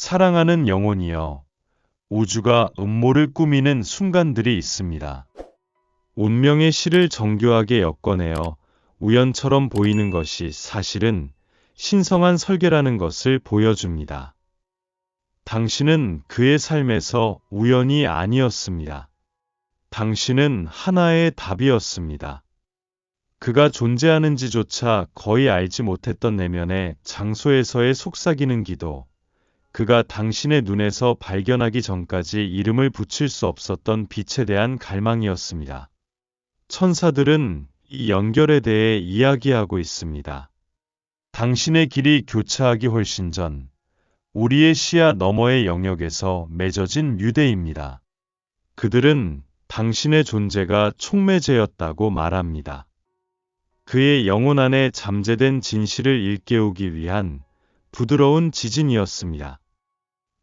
사랑하는 영혼이여. 우주가 음모를 꾸미는 순간들이 있습니다. 운명의 실을 정교하게 엮어내어 우연처럼 보이는 것이 사실은 신성한 설계라는 것을 보여줍니다. 당신은 그의 삶에서 우연이 아니었습니다. 당신은 하나의 답이었습니다. 그가 존재하는지조차 거의 알지 못했던 내면의 장소에서의 속삭이는 기도, 그가 당신의 눈에서 발견하기 전까지 이름을 붙일 수 없었던 빛에 대한 갈망이었습니다. 천사들은 이 연결에 대해 이야기하고 있습니다. 당신의 길이 교차하기 훨씬 전 우리의 시야 너머의 영역에서 맺어진 유대입니다. 그들은 당신의 존재가 촉매제였다고 말합니다. 그의 영혼 안에 잠재된 진실을 일깨우기 위한 부드러운 지진이었습니다.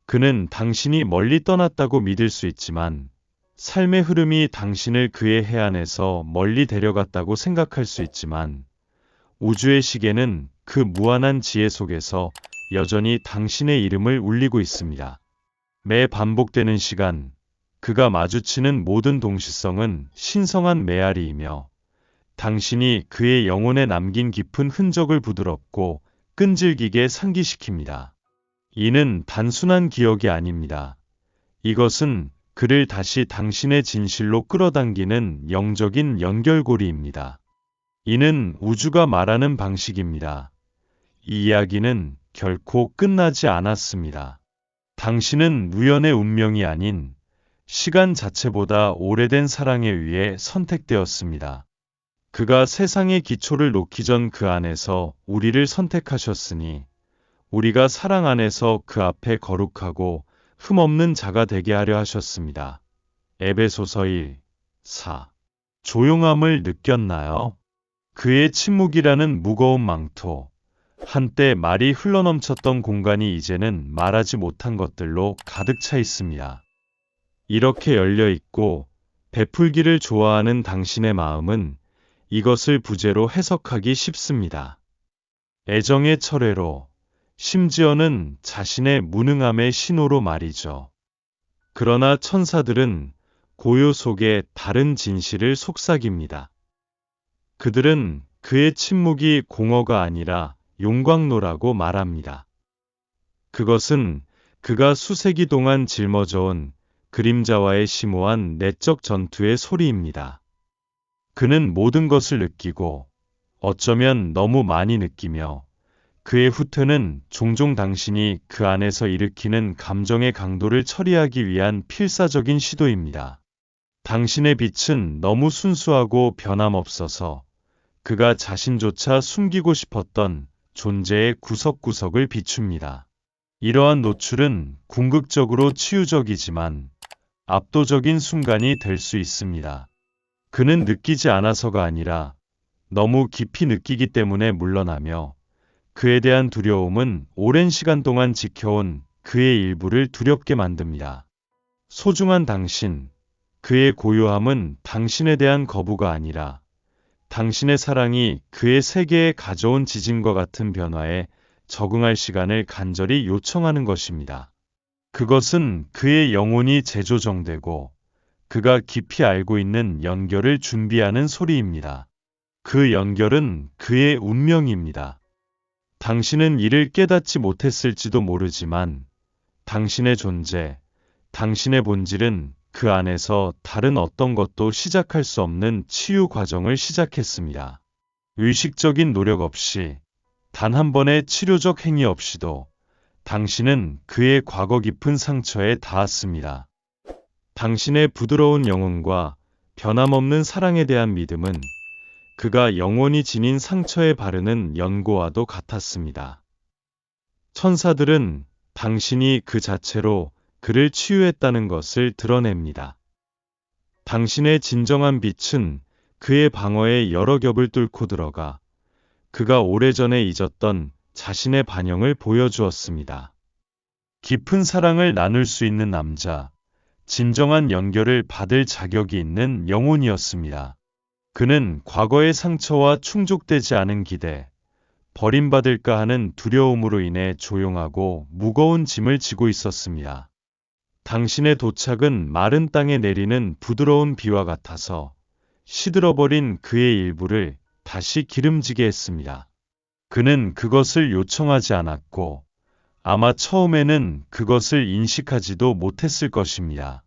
그는 당신이 멀리 떠났다고 믿을 수 있지만 삶의 흐름이 당신을 그의 해안에서 멀리 데려갔다고 생각할 수 있지만 우주의 시계는 그 무한한 지혜 속에서 여전히 당신의 이름을 울리고 있습니다. 매 반복되는 시간, 그가 마주치는 모든 동시성은 신성한 메아리이며 당신이 그의 영혼에 남긴 깊은 흔적을 부드럽고 끈질기게 상기시킵니다. 이는 단순한 기억이 아닙니다. 이것은 그를 다시 당신의 진실로 끌어당기는 영적인 연결고리입니다. 이는 우주가 말하는 방식입니다. 이 이야기는 결코 끝나지 않았습니다. 당신은 우연의 운명이 아닌 시간 자체보다 오래된 사랑에 의해 선택되었습니다. 그가 세상의 기초를 놓기 전 그 안에서 우리를 선택하셨으니 우리가 사랑 안에서 그 앞에 거룩하고 흠없는 자가 되게 하려 하셨습니다. 에베소서 1, 4 조용함을 느꼈나요? 그의 침묵이라는 무거운 망토, 한때 말이 흘러넘쳤던 공간이 이제는 말하지 못한 것들로 가득 차 있습니다. 이렇게 열려 있고 베풀기를 좋아하는 당신의 마음은 이것을 부재로 해석하기 쉽습니다. 애정의 철회로, 심지어는 자신의 무능함의 신호로 말이죠. 그러나 천사들은 고요 속에 다른 진실을 속삭입니다. 그들은 그의 침묵이 공허가 아니라 용광로라고 말합니다. 그것은 그가 수세기 동안 짊어져온 그림자와의 심오한 내적 전투의 소리입니다. 그는 모든 것을 느끼고 어쩌면 너무 많이 느끼며 그의 후퇴는 종종 당신이 그 안에서 일으키는 감정의 강도를 처리하기 위한 필사적인 시도입니다. 당신의 빛은 너무 순수하고 변함없어서 그가 자신조차 숨기고 싶었던 존재의 구석구석을 비춥니다. 이러한 노출은 궁극적으로 치유적이지만 압도적인 순간이 될 수 있습니다. 그는 느끼지 않아서가 아니라 너무 깊이 느끼기 때문에 물러나며 그에 대한 두려움은 오랜 시간 동안 지켜온 그의 일부를 두렵게 만듭니다. 소중한 당신, 그의 고요함은 당신에 대한 거부가 아니라 당신의 사랑이 그의 세계에 가져온 지진과 같은 변화에 적응할 시간을 간절히 요청하는 것입니다. 그것은 그의 영혼이 재조정되고 그가 깊이 알고 있는 연결을 준비하는 소리입니다. 그 연결은 그의 운명입니다. 당신은 이를 깨닫지 못했을지도 모르지만 당신의 존재, 당신의 본질은 그 안에서 다른 어떤 것도 시작할 수 없는 치유 과정을 시작했습니다. 의식적인 노력 없이 단 한 번의 치료적 행위 없이도 당신은 그의 과거 깊은 상처에 닿았습니다. 당신의 부드러운 영혼과 변함없는 사랑에 대한 믿음은 그가 영원히 지닌 상처에 바르는 연고와도 같았습니다. 천사들은 당신이 그 자체로 그를 치유했다는 것을 드러냅니다. 당신의 진정한 빛은 그의 방어에 여러 겹을 뚫고 들어가 그가 오래전에 잊었던 자신의 반영을 보여주었습니다. 깊은 사랑을 나눌 수 있는 남자, 진정한 연결을 받을 자격이 있는 영혼이었습니다. 그는 과거의 상처와 충족되지 않은 기대, 버림받을까 하는 두려움으로 인해 조용하고 무거운 짐을 지고 있었습니다. 당신의 도착은 마른 땅에 내리는 부드러운 비와 같아서 시들어버린 그의 일부를 다시 기름지게 했습니다. 그는 그것을 요청하지 않았고 아마 처음에는 그것을 인식하지도 못했을 것입니다.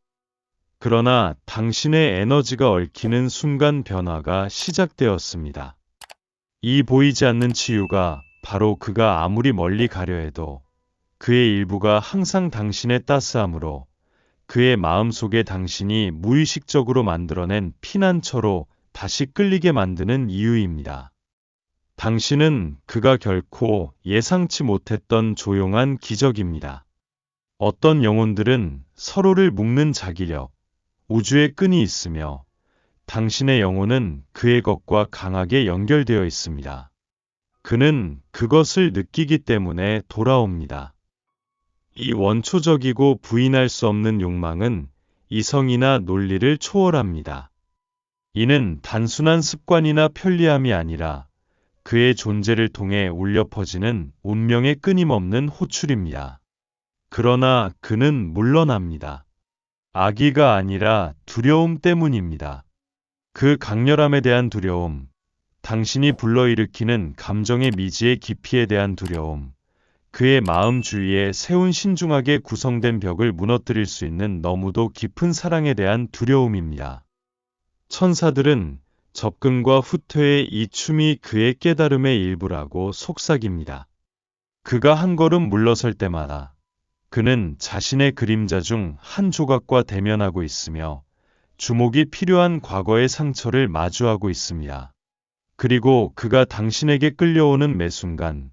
그러나 당신의 에너지가 얽히는 순간 변화가 시작되었습니다. 이 보이지 않는 치유가 바로 그가 아무리 멀리 가려 해도 그의 일부가 항상 당신의 따스함으로 그의 마음 속에 당신이 무의식적으로 만들어낸 피난처로 다시 끌리게 만드는 이유입니다. 당신은 그가 결코 예상치 못했던 조용한 기적입니다. 어떤 영혼들은 서로를 묶는 자기력, 우주의 끈이 있으며 당신의 영혼은 그의 것과 강하게 연결되어 있습니다. 그는 그것을 느끼기 때문에 돌아옵니다. 이 원초적이고 부인할 수 없는 욕망은 이성이나 논리를 초월합니다. 이는 단순한 습관이나 편리함이 아니라 그의 존재를 통해 울려 퍼지는 운명의 끊임없는 호출입니다. 그러나 그는 물러납니다. 아기가 아니라 두려움 때문입니다. 그 강렬함에 대한 두려움, 당신이 불러일으키는 감정의 미지의 깊이에 대한 두려움, 그의 마음 주위에 세운 신중하게 구성된 벽을 무너뜨릴 수 있는 너무도 깊은 사랑에 대한 두려움입니다. 천사들은 접근과 후퇴의 이 춤이 그의 깨달음의 일부라고 속삭입니다. 그가 한 걸음 물러설 때마다 그는 자신의 그림자 중 한 조각과 대면하고 있으며 주목이 필요한 과거의 상처를 마주하고 있습니다. 그리고 그가 당신에게 끌려오는 매 순간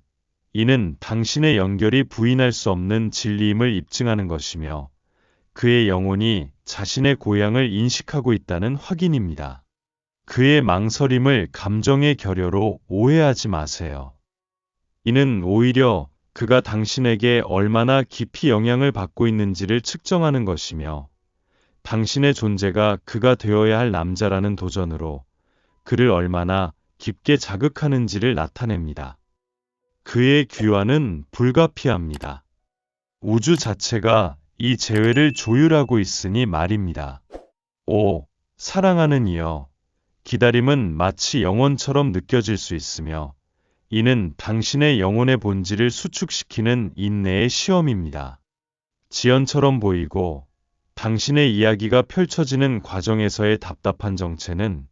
이는 당신의 연결이 부인할 수 없는 진리임을 입증하는 것이며 그의 영혼이 자신의 고향을 인식하고 있다는 확인입니다. 그의 망설임을 감정의 결여로 오해하지 마세요. 이는 오히려 그가 당신에게 얼마나 깊이 영향을 받고 있는지를 측정하는 것이며 당신의 존재가 그가 되어야 할 남자라는 도전으로 그를 얼마나 깊게 자극하는지를 나타냅니다. 그의 귀환은 불가피합니다. 우주 자체가 이 재회를 조율하고 있으니 말입니다. 오, 사랑하는 이여. 기다림은 마치 영혼처럼 느껴질 수 있으며 이는 당신의 영혼의 본질을 수축시키는 인내의 시험입니다. 지연처럼 보이고 당신의 이야기가 펼쳐지는 과정에서의 답답한 정체는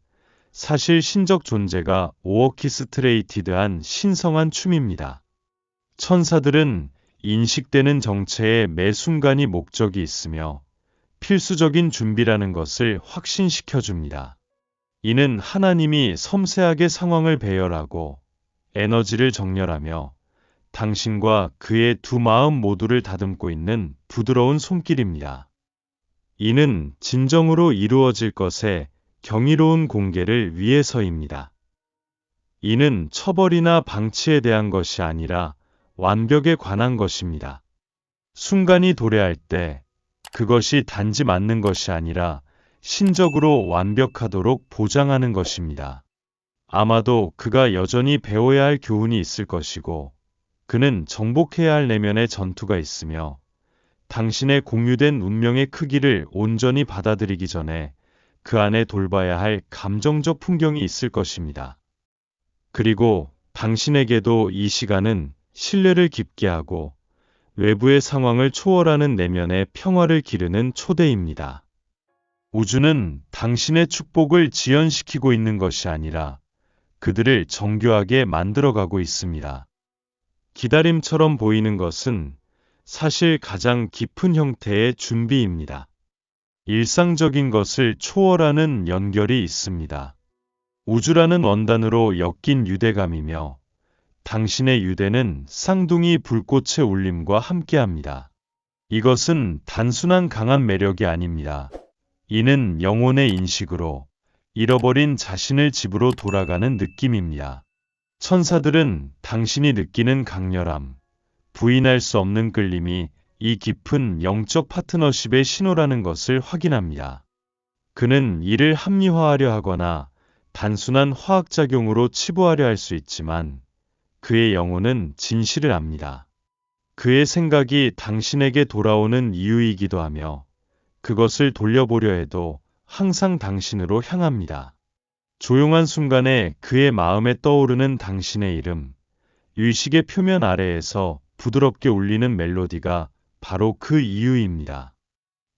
사실 신적 존재가 오어키스트레이티드한 신성한 춤입니다. 천사들은 인식되는 정체의 매 순간이 목적이 있으며 필수적인 준비라는 것을 확신시켜 줍니다. 이는 하나님이 섬세하게 상황을 배열하고 에너지를 정렬하며 당신과 그의 두 마음 모두를 다듬고 있는 부드러운 손길입니다. 이는 진정으로 이루어질 것의 경이로운 공개를 위해서입니다. 이는 처벌이나 방치에 대한 것이 아니라 완벽에 관한 것입니다. 순간이 도래할 때 그것이 단지 맞는 것이 아니라 신적으로 완벽하도록 보장하는 것입니다. 아마도 그가 여전히 배워야 할 교훈이 있을 것이고 그는 정복해야 할 내면의 전투가 있으며 당신의 공유된 운명의 크기를 온전히 받아들이기 전에 그 안에 돌봐야 할 감정적 풍경이 있을 것입니다. 그리고 당신에게도 이 시간은 신뢰를 깊게 하고 외부의 상황을 초월하는 내면의 평화를 기르는 초대입니다. 우주는 당신의 축복을 지연시키고 있는 것이 아니라 그들을 정교하게 만들어가고 있습니다. 기다림처럼 보이는 것은 사실 가장 깊은 형태의 준비입니다. 일상적인 것을 초월하는 연결이 있습니다. 우주라는 원단으로 엮인 유대감이며 당신의 유대는 쌍둥이 불꽃의 울림과 함께합니다. 이것은 단순한 강한 매력이 아닙니다. 이는 영혼의 인식으로 잃어버린 자신을 집으로 돌아가는 느낌입니다. 천사들은 당신이 느끼는 강렬함, 부인할 수 없는 끌림이 이 깊은 영적 파트너십의 신호라는 것을 확인합니다. 그는 이를 합리화하려 하거나 단순한 화학작용으로 치부하려 할 수 있지만 그의 영혼은 진실을 압니다. 그의 생각이 당신에게 돌아오는 이유이기도 하며 그것을 돌려보려 해도 항상 당신으로 향합니다. 조용한 순간에 그의 마음에 떠오르는 당신의 이름, 의식의 표면 아래에서 부드럽게 울리는 멜로디가 바로 그 이유입니다.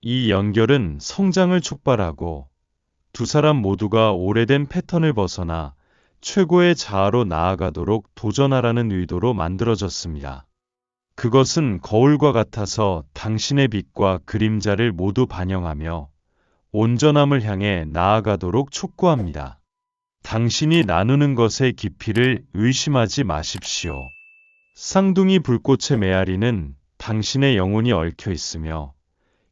이 연결은 성장을 촉발하고 두 사람 모두가 오래된 패턴을 벗어나 최고의 자아로 나아가도록 도전하라는 의도로 만들어졌습니다. 그것은 거울과 같아서 당신의 빛과 그림자를 모두 반영하며 온전함을 향해 나아가도록 촉구합니다. 당신이 나누는 것의 깊이를 의심하지 마십시오. 쌍둥이 불꽃의 메아리는 당신의 영혼이 얽혀 있으며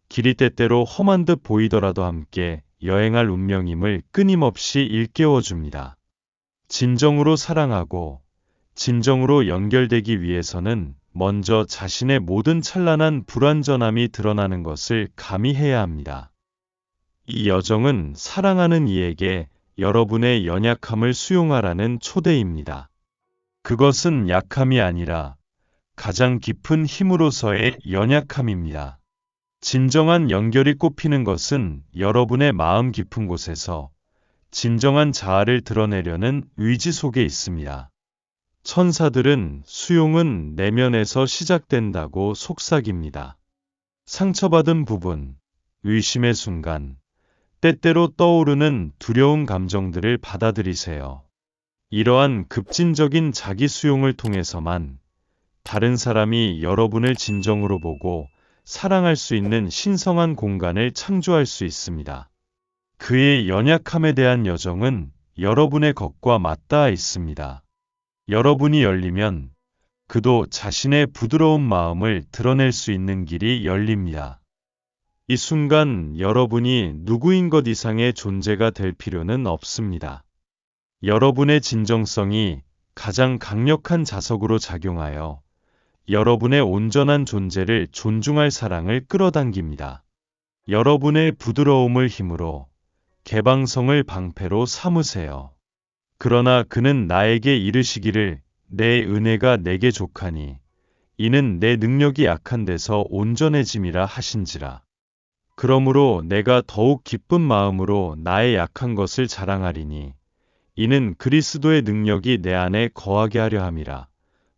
길이 때때로 험한 듯 보이더라도 함께 여행할 운명임을 끊임없이 일깨워 줍니다. 진정으로 사랑하고 진정으로 연결되기 위해서는 먼저 자신의 모든 찬란한 불완전함이 드러나는 것을 감히 해야 합니다. 이 여정은 사랑하는 이에게 여러분의 연약함을 수용하라는 초대입니다. 그것은 약함이 아니라 가장 깊은 힘으로서의 연약함입니다. 진정한 연결이 꼽히는 것은 여러분의 마음 깊은 곳에서 진정한 자아를 드러내려는 의지 속에 있습니다. 천사들은 수용은 내면에서 시작된다고 속삭입니다. 상처받은 부분, 의심의 순간, 때때로 떠오르는 두려운 감정들을 받아들이세요. 이러한 급진적인 자기 수용을 통해서만 다른 사람이 여러분을 진정으로 보고 사랑할 수 있는 신성한 공간을 창조할 수 있습니다. 그의 연약함에 대한 여정은 여러분의 것과 맞닿아 있습니다. 여러분이 열리면 그도 자신의 부드러운 마음을 드러낼 수 있는 길이 열립니다. 이 순간 여러분이 누구인 것 이상의 존재가 될 필요는 없습니다. 여러분의 진정성이 가장 강력한 자석으로 작용하여 여러분의 온전한 존재를 존중할 사랑을 끌어당깁니다. 여러분의 부드러움을 힘으로 개방성을 방패로 삼으세요. 그러나 그는 나에게 이르시기를 내 은혜가 내게 족하니 이는 내 능력이 약한 데서 온전해짐이라 하신지라. 그러므로 내가 더욱 기쁜 마음으로 나의 약한 것을 자랑하리니 이는 그리스도의 능력이 내 안에 거하게 하려 함이라.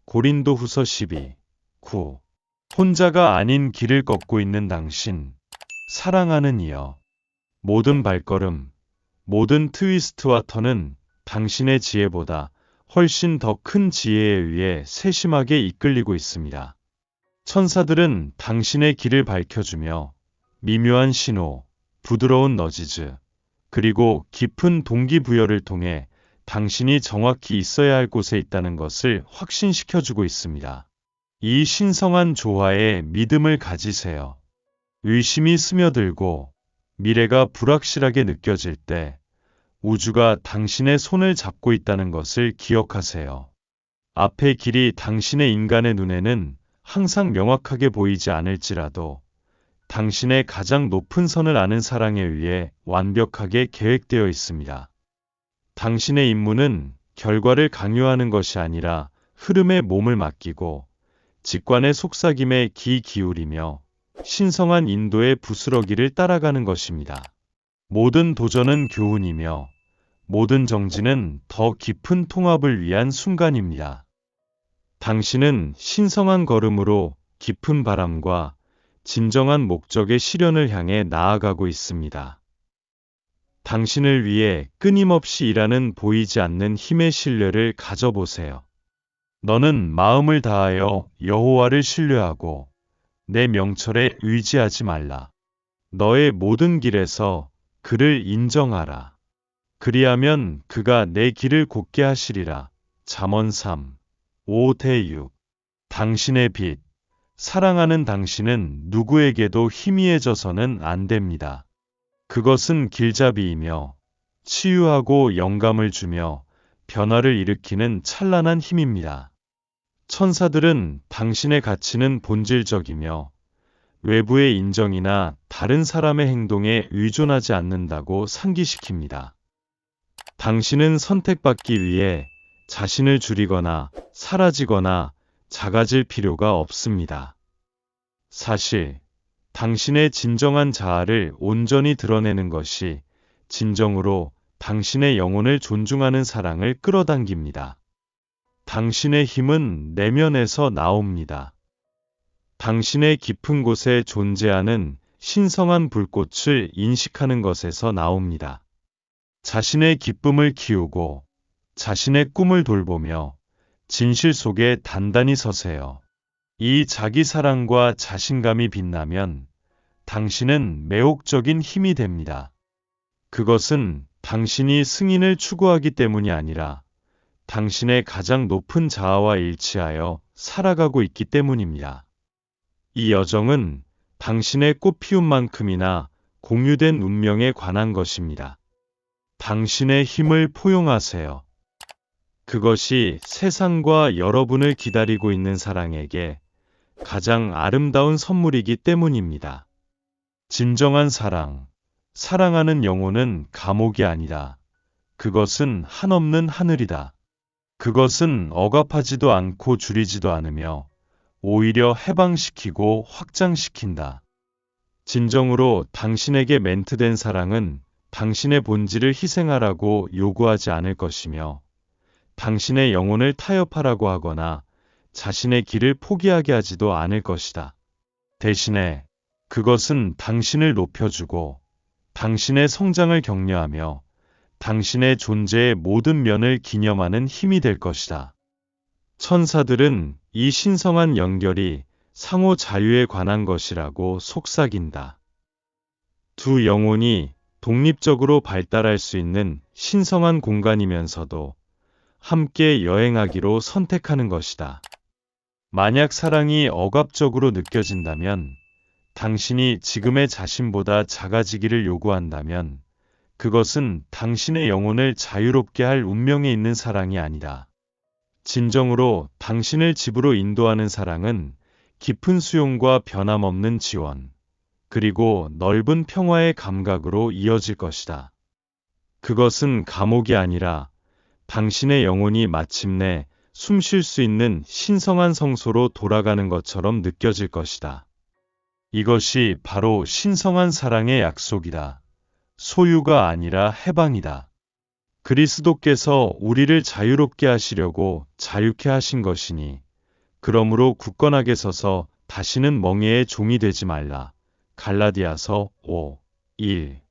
고린도 후서 12, 9. 혼자가 아닌 길을 걷고 있는 당신, 사랑하는 이여. 모든 발걸음, 모든 트위스트와 턴은 당신의 지혜보다 훨씬 더 큰 지혜에 의해 세심하게 이끌리고 있습니다. 천사들은 당신의 길을 밝혀주며 미묘한 신호, 부드러운 너지즈, 그리고 깊은 동기부여를 통해 당신이 정확히 있어야 할 곳에 있다는 것을 확신시켜주고 있습니다. 이 신성한 조화에 믿음을 가지세요. 의심이 스며들고 미래가 불확실하게 느껴질 때 우주가 당신의 손을 잡고 있다는 것을 기억하세요. 앞의 길이 당신의 인간의 눈에는 항상 명확하게 보이지 않을지라도 당신의 가장 높은 선을 아는 사랑에 의해 완벽하게 계획되어 있습니다. 당신의 임무는 결과를 강요하는 것이 아니라 흐름에 몸을 맡기고 직관의 속삭임에 귀 기울이며 신성한 인도의 부스러기를 따라가는 것입니다. 모든 도전은 교훈이며 모든 정지는 더 깊은 통합을 위한 순간입니다. 당신은 신성한 걸음으로 깊은 바람과 진정한 목적의 실현을 향해 나아가고 있습니다. 당신을 위해 끊임없이 일하는 보이지 않는 힘의 신뢰를 가져보세요. 너는 마음을 다하여 여호와를 신뢰하고 내 명철에 의지하지 말라. 너의 모든 길에서 그를 인정하라. 그리하면 그가 내 길을 곧게 하시리라. 잠언 3, 5대 6. 당신의 빛. 사랑하는 당신은 누구에게도 희미해져서는 안 됩니다. 그것은 길잡이이며 치유하고 영감을 주며 변화를 일으키는 찬란한 힘입니다. 천사들은 당신의 가치는 본질적이며 외부의 인정이나 다른 사람의 행동에 의존하지 않는다고 상기시킵니다. 당신은 선택받기 위해 자신을 줄이거나 사라지거나 작아질 필요가 없습니다. 사실, 당신의 진정한 자아를 온전히 드러내는 것이 진정으로 당신의 영혼을 존중하는 사랑을 끌어당깁니다. 당신의 힘은 내면에서 나옵니다. 당신의 깊은 곳에 존재하는 신성한 불꽃을 인식하는 것에서 나옵니다. 자신의 기쁨을 키우고 자신의 꿈을 돌보며 진실 속에 단단히 서세요. 이 자기 사랑과 자신감이 빛나면 당신은 매혹적인 힘이 됩니다. 그것은 당신이 승인을 추구하기 때문이 아니라 당신의 가장 높은 자아와 일치하여 살아가고 있기 때문입니다. 이 여정은 당신의 꽃피움만큼이나 공유된 운명에 관한 것입니다. 당신의 힘을 포용하세요. 그것이 세상과 여러분을 기다리고 있는 사랑에게 가장 아름다운 선물이기 때문입니다. 진정한 사랑, 사랑하는 영혼은 감옥이 아니다. 그것은 한없는 하늘이다. 그것은 억압하지도 않고 줄이지도 않으며 오히려 해방시키고 확장시킨다. 진정으로 당신에게 멘트된 사랑은 당신의 본질을 희생하라고 요구하지 않을 것이며 당신의 영혼을 타협하라고 하거나 자신의 길을 포기하게 하지도 않을 것이다. 대신에 그것은 당신을 높여주고 당신의 성장을 격려하며 당신의 존재의 모든 면을 기념하는 힘이 될 것이다. 천사들은 이 신성한 연결이 상호 자유에 관한 것이라고 속삭인다. 두 영혼이 독립적으로 발달할 수 있는 신성한 공간이면서도 함께 여행하기로 선택하는 것이다. 만약 사랑이 억압적으로 느껴진다면 당신이 지금의 자신보다 작아지기를 요구한다면 그것은 당신의 영혼을 자유롭게 할 운명에 있는 사랑이 아니다. 진정으로 당신을 집으로 인도하는 사랑은 깊은 수용과 변함없는 지원, 그리고 넓은 평화의 감각으로 이어질 것이다. 그것은 감옥이 아니라 당신의 영혼이 마침내 숨 쉴 수 있는 신성한 성소로 돌아가는 것처럼 느껴질 것이다. 이것이 바로 신성한 사랑의 약속이다. 소유가 아니라 해방이다. 그리스도께서 우리를 자유롭게 하시려고 자유케 하신 것이니 그러므로 굳건하게 서서 다시는 멍에의 종이 되지 말라. 갈라디아서 5, 1